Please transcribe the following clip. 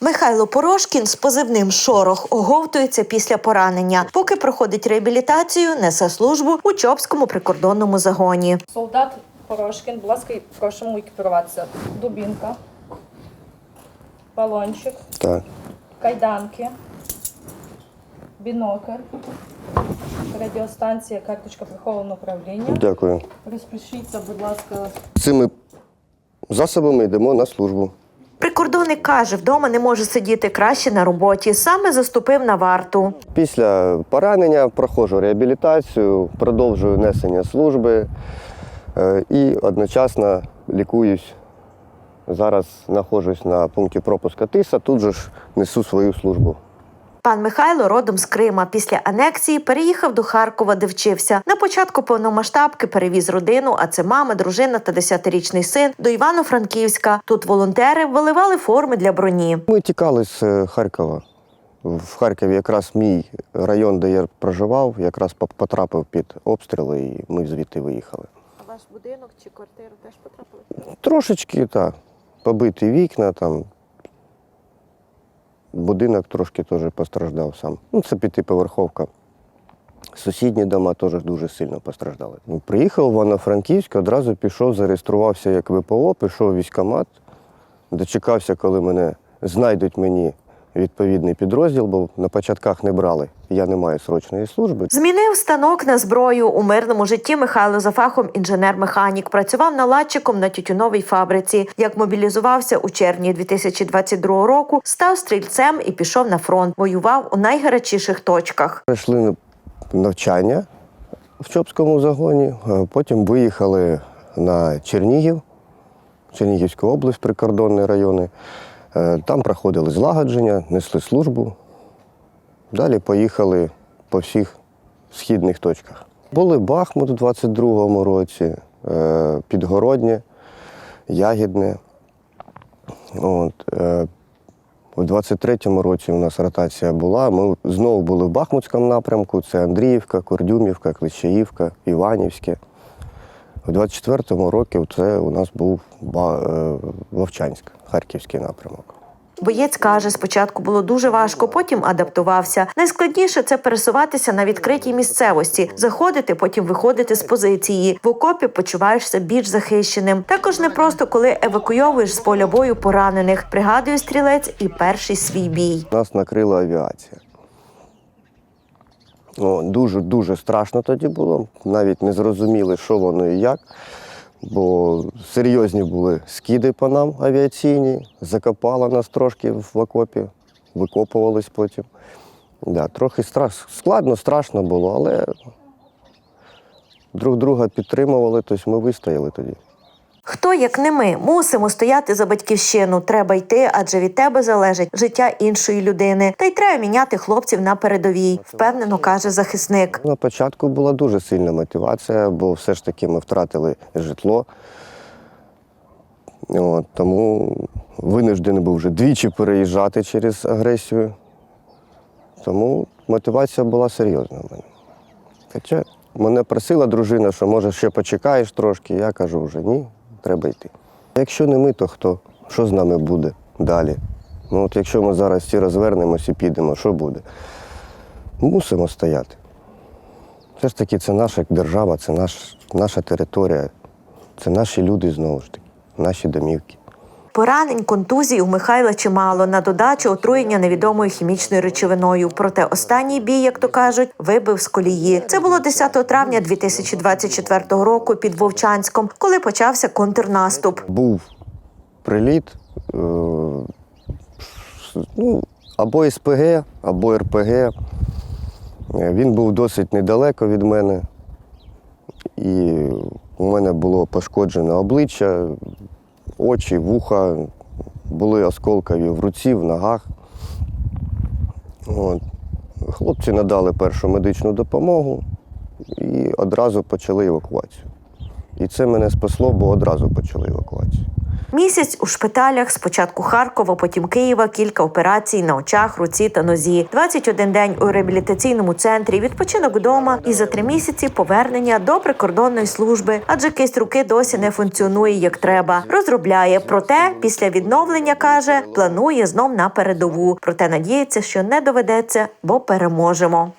Михайло Порошкін з позивним Шорох оговтується після поранення. Поки проходить реабілітацію, несе службу у Чопському прикордонному загоні. Солдат Порошкін, будь ласка, просимо екіпіруватися. Дубінка, балончик, Так. кайданки, бінокль, радіостанція, карточка прихованого управління. Дякую. Розпишіться, будь ласка, Цими засобами йдемо на службу. Прикордонник каже, вдома не може сидіти краще на роботі. Саме заступив на варту. Після поранення проходжу реабілітацію, продовжую несення служби е, і одночасно лікуюсь. Зараз знаходжусь на пункті пропуска ТИСа, тут же ж несу свою службу. Пан Михайло родом з Крима. Після анексії переїхав до Харкова, де вчився. На початку повномасштабки перевіз родину, а це мама, дружина та 10-річний син до Івано-Франківська. Тут волонтери виливали форми для броні. Ми тікали з е, Харкова. В Харкові якраз мій район, де я проживав, якраз потрапив під обстріли, і ми звідти виїхали. А ваш будинок чи квартиру теж потрапили? Трошечки так. Побиті вікна, там. Будинок трошки теж постраждав сам. Ну, це п'ятиповерховка. Сусідні дома теж дуже сильно постраждали. Ну, Приїхав в Івано-Франківськ, одразу пішов, зареєструвався як ВПО, пішов в військкомат, дочекався, коли мене знайдуть мені відповідний підрозділ, бо на початках не брали. Я не маю срочної служби. Змінив станок на зброю у мирному житті. Михайло за фахом інженер-механік працював наладчиком на тютюновій фабриці. Як мобілізувався у червні 2022 року, став стрільцем і пішов на фронт. Воював у найгарячіших точках. Прийшли на навчання в Чопському загоні, е, потім виїхали на Чернігів, Чернігівську область, прикордонні райони. Е, Там проходили злагодження, несли службу. Далі поїхали по всіх східних точках. Були Бахмут у 22-му році, е, Підгороднє, Ягідне. От, е, у 23-му році у нас ротація була. Ми знову були в Бахмутському напрямку. Це Андріївка, Кордюмівка, Клещаївка, Іванівське. У 24-му році це у нас був е, Вовчанськ, Харківський напрямок. Боєць каже, спочатку було дуже важко, потім адаптувався. Найскладніше це пересуватися на відкритій місцевості, заходити, потім виходити з позиції. В окопі почуваєшся більш захищеним. Також не просто коли евакуйовуєш з поля бою поранених. Пригадує стрілець і перший свій бій. Нас накрила авіація. О, дуже дуже страшно тоді було. Навіть не зрозуміли, що воно і як. Бо серйозні були скиди по нам авіаційні, закопало нас трошки в окопі, викопувались потім. Да, трохи страш... складно, страшно було, але друг друга підтримували, тобто ми вистояли тоді. Хто як не ми мусимо стояти за батьківщину? Треба йти, адже від тебе залежить життя іншої людини. Та й треба міняти хлопців на передовій, впевнено каже захисник. На початку була дуже сильна мотивація, бо все ж таки ми втратили житло. От, тому винуждений був вже двічі переїжджати через агресію. Тому мотивація була серйозна в мене. Хоча мене просила дружина, що може ще почекаєш трошки, я кажу вже ні, треба. Якщо не ми, то хто? Що з нами буде далі? Ну от якщо ми зараз всі розвернемось і підемо, що буде? Мусимо стояти. Все ж таки, це наша держава, це наш, наша територія, це наші люди знову ж таки, наші домівки. Поранень, контузій у Михайла чимало. На додачу отруєння невідомою хімічною речовиною. Проте останній бій, як то кажуть, вибив з колії. Це було 10 травня 2024 року під Вовчанськом, коли почався контрнаступ. Був приліт, е, ну, або СПГ, або РПГ. Е, Він був досить недалеко від мене. І у мене було пошкоджене обличчя, очі, вуха, були осколкові в руці, в ногах. От. Хлопці надали першу медичну допомогу і одразу почали евакуацію. І це мене спасло, бо одразу почали евакуацію. Місяць у шпиталях, спочатку Харкова, потім Києва, кілька операцій на очах, руці та нозі. 21 день у реабілітаційному центрі, відпочинок вдома і за три місяці повернення до прикордонної служби, адже кисть руки досі не функціонує як треба. Розробляє проте після відновлення каже, планує знов на передову. Проте надіється, що не доведеться, бо переможемо.